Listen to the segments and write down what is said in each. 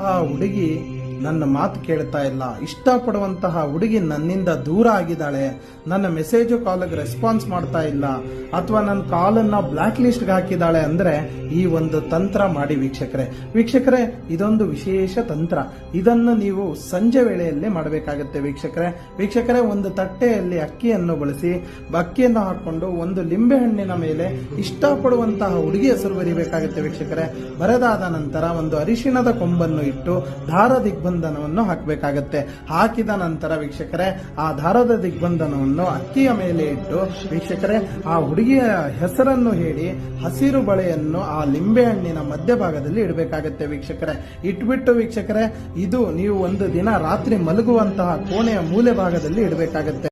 ಹುಡುಗಿ ನನ್ನ ಮಾತು ಕೇಳ್ತಾ ಇಲ್ಲ. ಇಷ್ಟಪಡುವಂತಹ ಹುಡುಗಿ ನನ್ನಿಂದ ದೂರ ಆಗಿದ್ದಾಳೆ. ನನ್ನ ಮೆಸೇಜು ಕಾಲಿಗೆ ರೆಸ್ಪಾನ್ಸ್ ಮಾಡ್ತಾ ಇಲ್ಲ. ಅಥವಾ ನನ್ನ ಕಾಲನ್ನ ಬ್ಲಾಕ್ ಲಿಸ್ಟ್ಗೆ ಹಾಕಿದ್ದಾಳೆ ಅಂದ್ರೆ ಈ ಒಂದು ತಂತ್ರ ಮಾಡಿ ವೀಕ್ಷಕರೇ. ವೀಕ್ಷಕರೇ, ಇದೊಂದು ವಿಶೇಷ ತಂತ್ರ. ಇದನ್ನು ನೀವು ಸಂಜೆ ವೇಳೆಯಲ್ಲಿ ಮಾಡಬೇಕಾಗುತ್ತೆ ವೀಕ್ಷಕರೇ. ವೀಕ್ಷಕರೇ, ಒಂದು ತಟ್ಟೆಯಲ್ಲಿ ಅಕ್ಕಿಯನ್ನು ಬಳಸಿ ಅಕ್ಕಿಯನ್ನು ಹಾಕೊಂಡು ಒಂದು ಲಿಂಬೆ ಹಣ್ಣಿನ ಮೇಲೆ ಇಷ್ಟಪಡುವಂತಹ ಹುಡುಗಿ ಹೆಸರು ಬರಿಬೇಕಾಗುತ್ತೆ ವೀಕ್ಷಕರೇ. ಬರೆದಾದ ನಂತರ ಒಂದು ಅರಿಶಿಣದ ಕೊಂಬನ್ನು ಇಟ್ಟು ದಾರ ದಿಗ್ಬಂಧನವನ್ನು ಹಾಕಬೇಕಾಗತ್ತೆ. ಹಾಕಿದ ನಂತರ ವೀಕ್ಷಕರೇ, ಆ ದಾರದ ದಿಗ್ಬಂಧನವನ್ನು ಅಕ್ಕಿಯ ಮೇಲೆ ಇಟ್ಟು ವೀಕ್ಷಕರೇ, ಆ ಹುಡುಗಿಯ ಹೆಸರನ್ನು ಹೇಳಿ ಹಸಿರು ಬಳೆಯನ್ನು ಆ ಲಿಂಬೆ ಹಣ್ಣಿನ ಮಧ್ಯಭಾಗದಲ್ಲಿ ಇಡಬೇಕಾಗತ್ತೆ ವೀಕ್ಷಕರೇ. ಇಟ್ಬಿಟ್ಟು ವೀಕ್ಷಕರೇ, ಇದು ನೀವು ಒಂದು ದಿನ ರಾತ್ರಿ ಮಲಗುವಂತಹ ಕೋಣೆಯ ಮೂಲೆ ಭಾಗದಲ್ಲಿ ಇಡಬೇಕಾಗತ್ತೆ.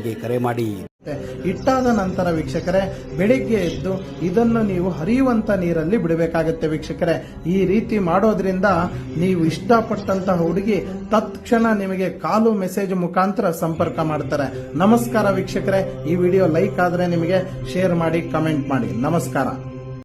ನಂಬರ್ಗೆ ಕರೆ ಮಾಡಿ. ಇಟ್ಟಾದ ನಂತರ ವೀಕ್ಷಕರೇ, ಬೆಳಿಗ್ಗೆ ಎದ್ದು ಇದನ್ನು ನೀವು ಹರಿಯುವಂತ ನೀರಲ್ಲಿ ಬಿಡಬೇಕಾಗುತ್ತೆ ವೀಕ್ಷಕರೇ. ಈ ರೀತಿ ಮಾಡೋದ್ರಿಂದ ನೀವು ಇಷ್ಟಪಟ್ಟಂತ ಹುಡುಗಿ ತತ್ಕ್ಷಣ ನಿಮಗೆ ಕಾಲು ಮೆಸೇಜ್ ಮುಖಾಂತರ ಸಂಪರ್ಕ ಮಾಡ್ತಾರೆ. ನಮಸ್ಕಾರ ವೀಕ್ಷಕರೇ. ಈ ವಿಡಿಯೋ ಲೈಕ್ ಆದ್ರೆ ನಿಮಗೆ ಶೇರ್ ಮಾಡಿ, ಕಮೆಂಟ್ ಮಾಡಿ. ನಮಸ್ಕಾರ.